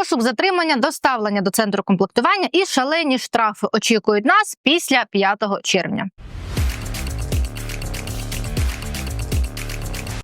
Розшук затримання, доставлення до центру комплектування і шалені штрафи очікують нас після 5 червня.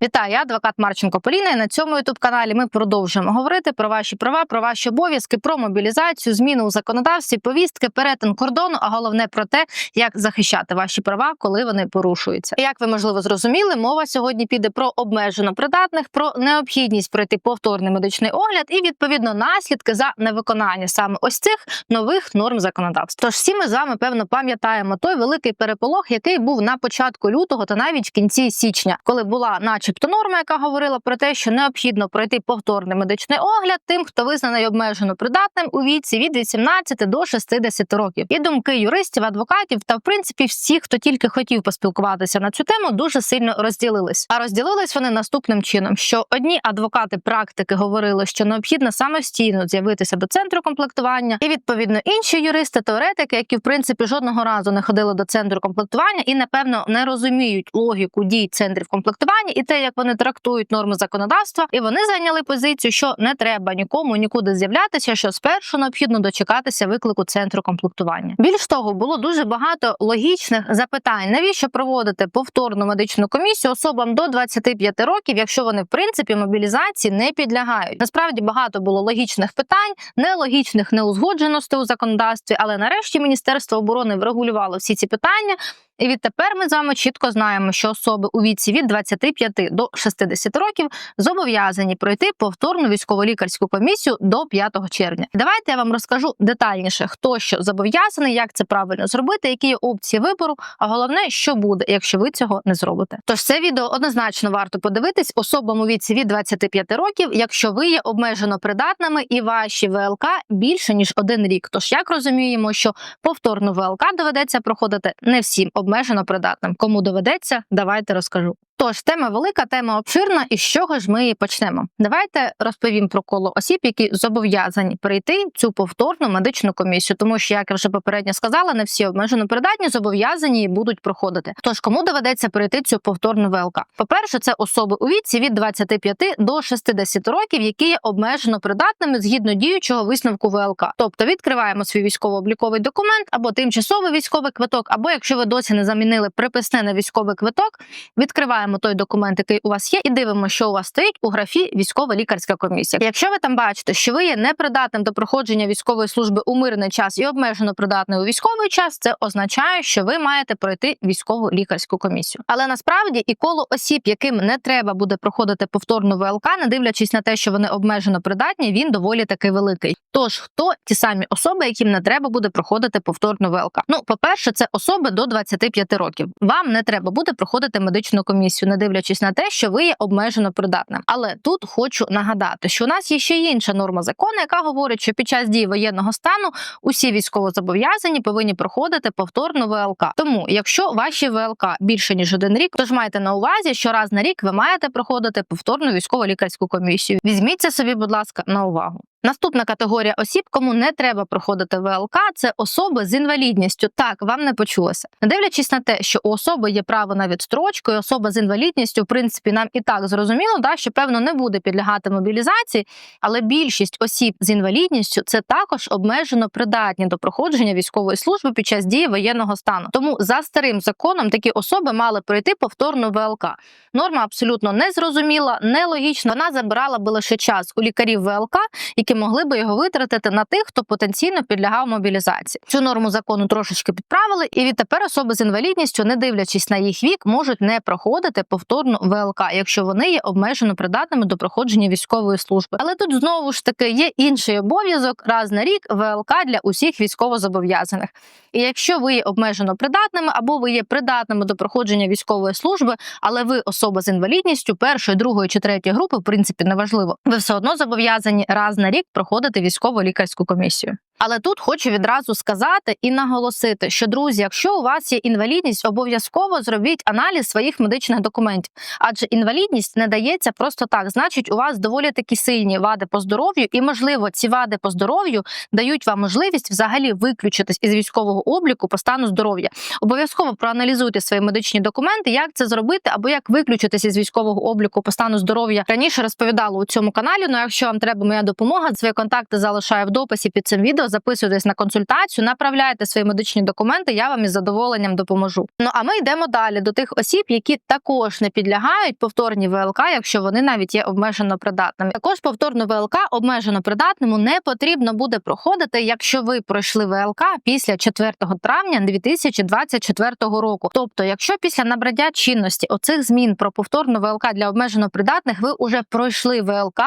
Вітаю, я адвокат Марченко Поліна. І на цьому ютуб каналі ми продовжуємо говорити про ваші права, про ваші обов'язки, про мобілізацію, зміни у законодавстві, повістки, перетин кордону, а головне про те, як захищати ваші права, коли вони порушуються. Як ви можливо зрозуміли, мова сьогодні піде про обмежено придатних, про необхідність пройти повторний медичний огляд і відповідно наслідки за невиконання саме ось цих нових норм законодавства. Тож всі ми з вами певно пам'ятаємо той великий переполох, який був на початку лютого та навіть в кінці січня, коли була, начебто, норма, яка говорила про те, що необхідно пройти повторний медичний огляд тим, хто визнаний обмежено придатним у віці від 18 до 60 років. І думки юристів, адвокатів та в принципі всіх, хто тільки хотів поспілкуватися на цю тему, дуже сильно розділились. А розділились вони наступним чином: що одні адвокати практики говорили, що необхідно самостійно з'явитися до центру комплектування, і відповідно інші юристи, теоретики, які в принципі жодного разу не ходили до центру комплектування і напевно не розуміють логіку дій центрів комплектування і те, як вони трактують норми законодавства, і вони зайняли позицію, що не треба нікому нікуди з'являтися, що спершу необхідно дочекатися виклику центру комплектування. Більш того, було дуже багато логічних запитань, навіщо проводити повторну медичну комісію особам до 25 років, якщо вони в принципі мобілізації не підлягають. Насправді багато було логічних питань, нелогічних неузгодженостей у законодавстві, але нарешті Міністерство оборони врегулювало всі ці питання. І відтепер ми з вами чітко знаємо, що особи у віці від 25 до 60 років зобов'язані пройти повторну військово-лікарську комісію до 5 червня. Давайте я вам розкажу детальніше, хто що зобов'язаний, як це правильно зробити, які є опції вибору. А головне, що буде, якщо ви цього не зробите. Тож це відео однозначно варто подивитись особам у віці від 25 років, якщо ви є обмежено придатними і ваші ВЛК більше ніж один рік. Тож як розуміємо, що повторну ВЛК доведеться проходити не всім обмежено придатним. Кому доведеться, давайте розкажу. Тож тема велика, тема обширна, і з чого ж ми її почнемо? Давайте розповім про коло осіб, які зобов'язані прийти цю повторну медичну комісію, тому що, як я вже попередньо сказала, не всі обмежено придатні зобов'язані її будуть проходити. Тож кому доведеться пройти цю повторну ВЛК? По-перше, це особи у віці від 25 до 60 років, які є обмежено придатними згідно діючого висновку ВЛК. Тобто відкриваємо свій військово-обліковий документ або тимчасовий військовий квиток, або якщо ви досі не замінили приписне на військовий квиток, відкриваємо той документ, який у вас є, і дивимося, що у вас стоїть у графі військова лікарська комісія. Якщо ви там бачите, що ви є непридатним до проходження військової служби у мирний час і обмежено придатний у військовий час, це означає, що ви маєте пройти військову лікарську комісію. Але насправді і коло осіб, яким не треба буде проходити повторну ВЛК, не дивлячись на те, що вони обмежено придатні, він доволі таки великий. Тож хто ті самі особи, яким не треба буде проходити повторну ВЛК? Ну, по перше, це особи до 25 років. Вам не треба буде проходити медичну комісію, не дивлячись на те, що ви є обмежено придатним. Але тут хочу нагадати, що у нас є ще інша норма закону, яка говорить, що під час дії воєнного стану усі військовозобов'язані повинні проходити повторну ВЛК. Тому, якщо ваші ВЛК більше ніж один рік, то ж майте на увазі, що раз на рік ви маєте проходити повторну військово-лікарську комісію. Візьміть це собі, будь ласка, на увагу. Наступна категорія осіб, кому не треба проходити ВЛК, це особи з інвалідністю. Так, вам не почулося. Не дивлячись на те, що у особи є право на відстрочку, і особа з інвалідністю, в принципі, нам і так зрозуміло, да, що певно не буде підлягати мобілізації, але більшість осіб з інвалідністю це також обмежено придатні до проходження військової служби під час дії воєнного стану. Тому за старим законом такі особи мали пройти повторну ВЛК. Норма абсолютно незрозуміла, нелогічна. Вона забирала би лише час у лікарів ВЛК, які могли би його витратити на тих, хто потенційно підлягав мобілізації. Цю норму закону трошечки підправили, і відтепер особи з інвалідністю, не дивлячись на їх вік, можуть не проходити повторну ВЛК, якщо вони є обмежено придатними до проходження військової служби. Але тут знову ж таки є інший обов'язок раз на рік ВЛК для усіх військовозобов'язаних. І якщо ви є обмежено придатними або ви є придатними до проходження військової служби, але ви особа з інвалідністю першої, другої чи третьої групи, в принципі, неважливо, ви все одно зобов'язані раз на рік проходити військово-лікарську комісію. Але тут хочу відразу сказати і наголосити, що друзі, якщо у вас є інвалідність, обов'язково зробіть аналіз своїх медичних документів, адже інвалідність не дається просто так. Значить, у вас доволі такі сильні вади по здоров'ю, і можливо, ці вади по здоров'ю дають вам можливість взагалі виключитись із військового обліку по стану здоров'я. Обов'язково проаналізуйте свої медичні документи, як це зробити, або як виключитись із військового обліку по стану здоров'я. Раніше розповідала у цьому каналі. Ну, якщо вам треба моя допомога, свої контакти залишаю в дописі під цим відео. Записуйтесь на консультацію, направляйте свої медичні документи. Я вам із задоволенням допоможу. Ну а ми йдемо далі до тих осіб, які також не підлягають повторній ВЛК, якщо вони навіть є обмежено придатними. Також повторну ВЛК обмежено придатному не потрібно буде проходити, якщо ви пройшли ВЛК після 4 травня 2024 року. Тобто, якщо після набрання чинності оцих змін про повторну ВЛК для обмежено придатних ви вже пройшли ВЛК,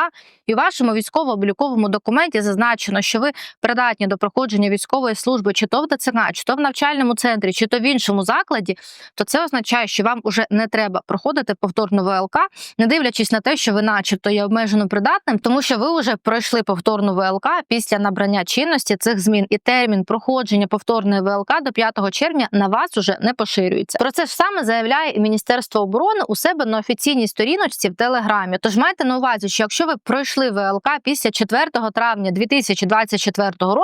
і у вашому військово-обліковому документі зазначено, що ви придатні до проходження військової служби, чи то в ТЦК, чи то в навчальному центрі, чи то в іншому закладі, то це означає, що вам уже не треба проходити повторну ВЛК, не дивлячись на те, що ви, начебто, є обмежено придатним, тому що ви вже пройшли повторну ВЛК після набрання чинності цих змін, і термін проходження повторної ВЛК до 5 червня на вас уже не поширюється. Про це ж саме заявляє і Міністерство оборони у себе на офіційній сторіночці в Телеграмі. Тож майте на увазі, що якщо ви пройшли ВЛК після 4 травня 2024 року,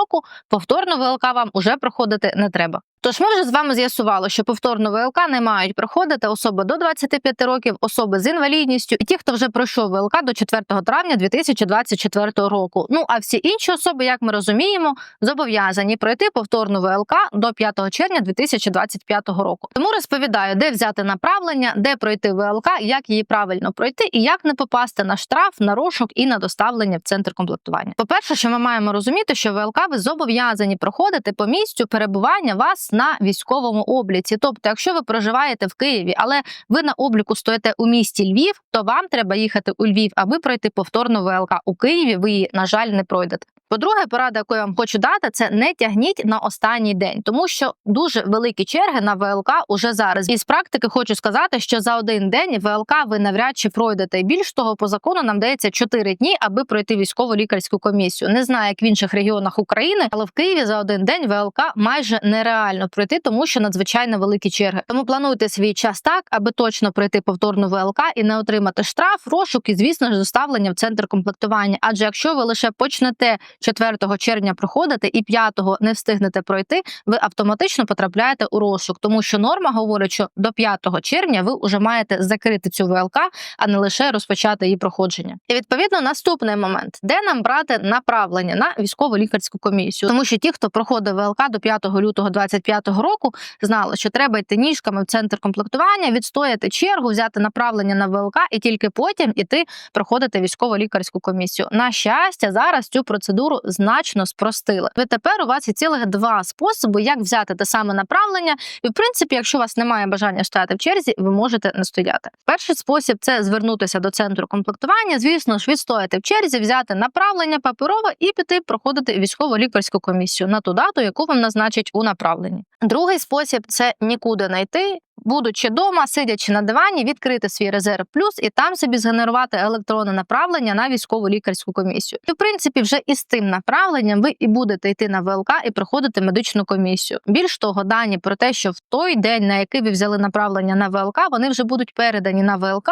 повторну ВЛК вам уже проходити не треба. Тож ми вже з вами з'ясували, що повторну ВЛК не мають проходити особи до 25 років, особи з інвалідністю і ті, хто вже пройшов ВЛК до 4 травня 2024 року. Ну а всі інші особи, як ми розуміємо, зобов'язані пройти повторну ВЛК до 5 червня 2025 року. Тому розповідаю, де взяти направлення, де пройти ВЛК, як її правильно пройти і як не попасти на штраф, на розшук і на доставлення в центр комплектування. По перше, що ми маємо розуміти, що ВЛК ви зобов'язані проходити по місцю перебування вас на військовому обліці. Тобто, якщо ви проживаєте в Києві, але ви на обліку стоїте у місті Львів, то вам треба їхати у Львів, аби пройти повторну ВЛК у Києві. Ви її, на жаль, не пройдете. По-друге, порада, яку я вам хочу дати, це не тягніть на останній день, тому що дуже великі черги на ВЛК уже зараз. І з практики хочу сказати, що за один день ВЛК ви навряд чи пройдете. Більш того, по закону нам дається 4 дні, аби пройти військово лікарську комісію. Не знаю, як в інших регіонах України, але в Києві за один день ВЛК майже нереально пройти, тому що надзвичайно великі черги. Тому плануйте свій час так, аби точно пройти повторну ВЛК і не отримати штраф, розшук і, звісно ж, доставлення в центр комплектування. Адже якщо ви лише почнете 4 червня проходити і 5 не встигнете пройти, ви автоматично потрапляєте у розшук, тому що норма говорить, що до 5 червня ви вже маєте закрити цю ВЛК, а не лише розпочати її проходження. І відповідно наступний момент, де нам брати направлення на військово лікарську комісію, тому що ті, хто проходив ВЛК до 5 лютого 2025 року, знали, що треба йти ніжками в центр комплектування, відстояти чергу, взяти направлення на ВЛК і тільки потім іти проходити військово лікарську комісію. На щастя, зараз цю процедуру значно спростили. Ви тепер у вас є цілих два способи, як взяти те саме направлення. І в принципі, якщо у вас немає бажання стояти в черзі, ви можете не стояти. Перший спосіб це звернутися до центру комплектування. Звісно ж, відстояти в черзі, взяти направлення паперове і піти проходити військово лікарську комісію на ту дату, яку вам назначать у направленні. Другий спосіб це нікуди не йти. Будучи вдома, сидячи на дивані, відкрити свій резерв плюс і там собі згенерувати електронне направлення на військову лікарську комісію. І в принципі, вже із тим направленням ви і будете йти на ВЛК і проходити медичну комісію. Більш того, дані про те, що в той день, на який ви взяли направлення на ВЛК, вони вже будуть передані на ВЛК,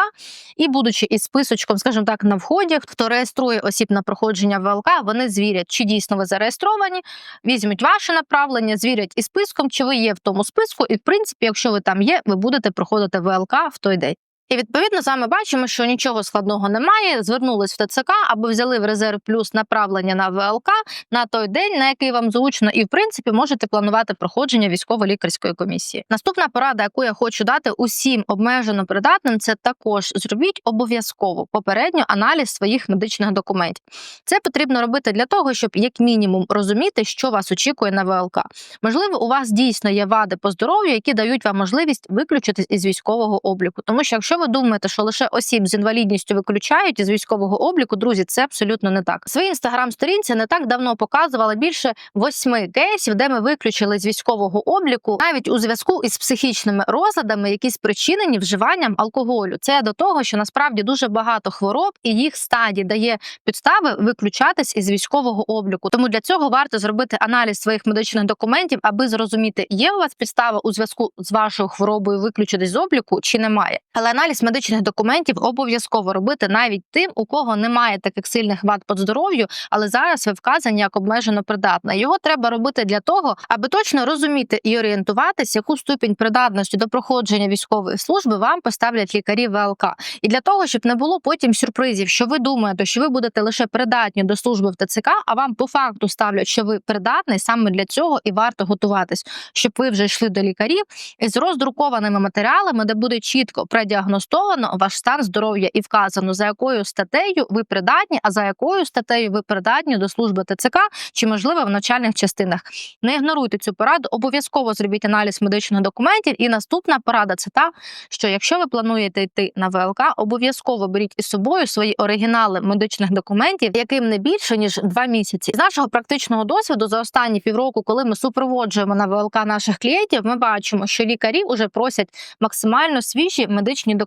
і будучи із списочком, скажімо так, на вході, хто реєструє осіб на проходження ВЛК, вони звірять, чи дійсно ви зареєстровані, візьмуть ваше направлення, звірять із списком, чи ви є в тому списку, і в принципі, якщо ви там є, ви будете проходити ВЛК в той день. І відповідно саме бачимо, що нічого складного немає. Звернулись в ТЦК або взяли в резерв плюс направлення на ВЛК на той день, на який вам зручно, і в принципі можете планувати проходження військово-лікарської комісії. Наступна порада, яку я хочу дати усім обмежено придатним, це також зробіть обов'язково попередньо аналіз своїх медичних документів. Це потрібно робити для того, щоб як мінімум розуміти, що вас очікує на ВЛК. Можливо, у вас дійсно є вади по здоров'ю, які дають вам можливість виключитись із військового обліку, тому що якщо Якщо ви думаєте, що лише осіб з інвалідністю виключають із військового обліку, друзі, це абсолютно не так. В своїй інстаграм-сторінці не так давно показувала більше восьми кейсів, де ми виключили з військового обліку навіть у зв'язку із психічними розладами, які спричинені вживанням алкоголю. Це до того, що насправді дуже багато хвороб і їх стадій дає підстави виключатись із військового обліку. Тому для цього варто зробити аналіз своїх медичних документів, аби зрозуміти, є у вас підстава у зв'язку з вашою хворобою виключитись з обліку чи немає. Але аналіз медичних документів обов'язково робити навіть тим, у кого немає таких сильних вад по здоров'ю, але зараз ви вказані як обмежено придатна. Його треба робити для того, аби точно розуміти і орієнтуватись, яку ступінь придатності до проходження військової служби вам поставлять лікарі ВЛК. І для того, щоб не було потім сюрпризів, що ви думаєте, що ви будете лише придатні до служби в ТЦК, а вам по факту ставлять, що ви придатний саме для цього і варто готуватись, щоб ви вже йшли до лікарів із роздрукованими матеріалами, де буде чітко продіагностовано ваш стан здоров'я і вказано, за якою статтею ви придатні, а за якою статтею ви придатні до служби ТЦК чи можливо в навчальних частинах. Не ігноруйте цю пораду, обов'язково зробіть аналіз медичних документів. І наступна порада це та, що якщо ви плануєте йти на ВЛК, обов'язково беріть із собою свої оригінали медичних документів, яким не більше ніж два місяці. З нашого практичного досвіду за останні півроку, коли ми супроводжуємо на ВЛК наших клієнтів, ми бачимо, що лікарі вже просять максимально свіжі медичні документи,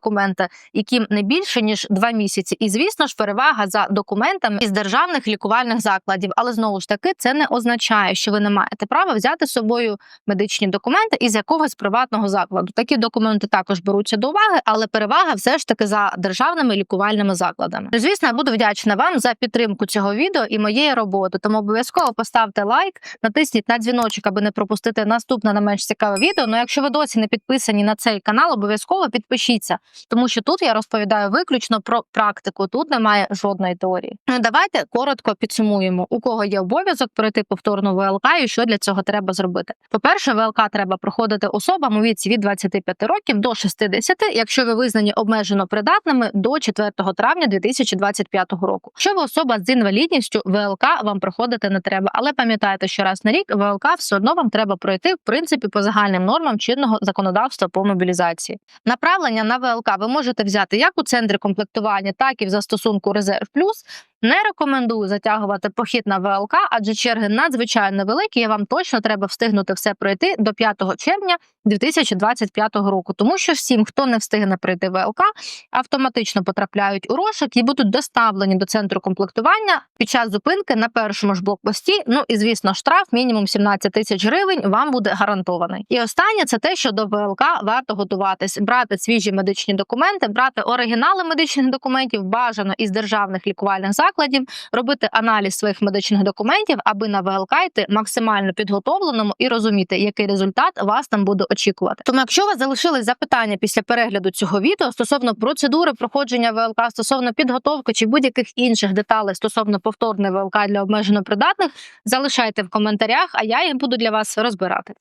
яким не більше ніж два місяці. І звісно ж, перевага за документами із державних лікувальних закладів. Але знову ж таки, це не означає, що ви не маєте права взяти з собою медичні документи із якогось приватного закладу. Такі документи також беруться до уваги, але перевага все ж таки за державними лікувальними закладами. Ну, Звісно, я буду вдячна вам за підтримку цього відео і моєї роботи. Тому обов'язково поставте лайк, натисніть на дзвіночок, аби не пропустити наступне не менш цікаве відео. Ну, якщо ви досі не підписані на цей канал, обов'язково підпишіться, тому що тут я розповідаю виключно про практику. Тут немає жодної теорії. Ну давайте коротко підсумуємо, у кого є обов'язок пройти повторну ВЛК і що для цього треба зробити. По-перше, ВЛК треба проходити особам у віці від 25 років до 60, якщо ви визнані обмежено придатними до 4 травня 2025 року. Якщо ви особа з інвалідністю, ВЛК вам проходити не треба, але пам'ятайте, що раз на рік ВЛК все одно вам треба пройти в принципі по загальним нормам чинного законодавства по мобілізації. Направлення на ВЛК ви можете взяти як у центрі комплектування, так і в застосунку Резерв Плюс. Не рекомендую затягувати похід на ВЛК, адже черги надзвичайно великі. і Вам точно треба встигнути все пройти до 5 червня 2025 року. Тому що всім, хто не встигне пройти ВЛК, автоматично потрапляють у розшук і будуть доставлені до центру комплектування під час зупинки на першому ж блокпості. Ну і звісно, штраф мінімум 17 тисяч гривень вам буде гарантований. І останнє це те, що до ВЛК варто готуватись, брати свіжі медичні документи, брати оригінали медичних документів, бажано із державних лікувальних закладів, робити аналіз своїх медичних документів, аби на ВЛК йти максимально підготовленому і розуміти, який результат вас там буде очікувати. Тому, якщо у вас залишились запитання після перегляду цього відео стосовно процедури проходження ВЛК, стосовно підготовки чи будь-яких інших деталей стосовно повторної ВЛК для обмежено придатних, залишайте в коментарях, а я їх буду для вас розбирати.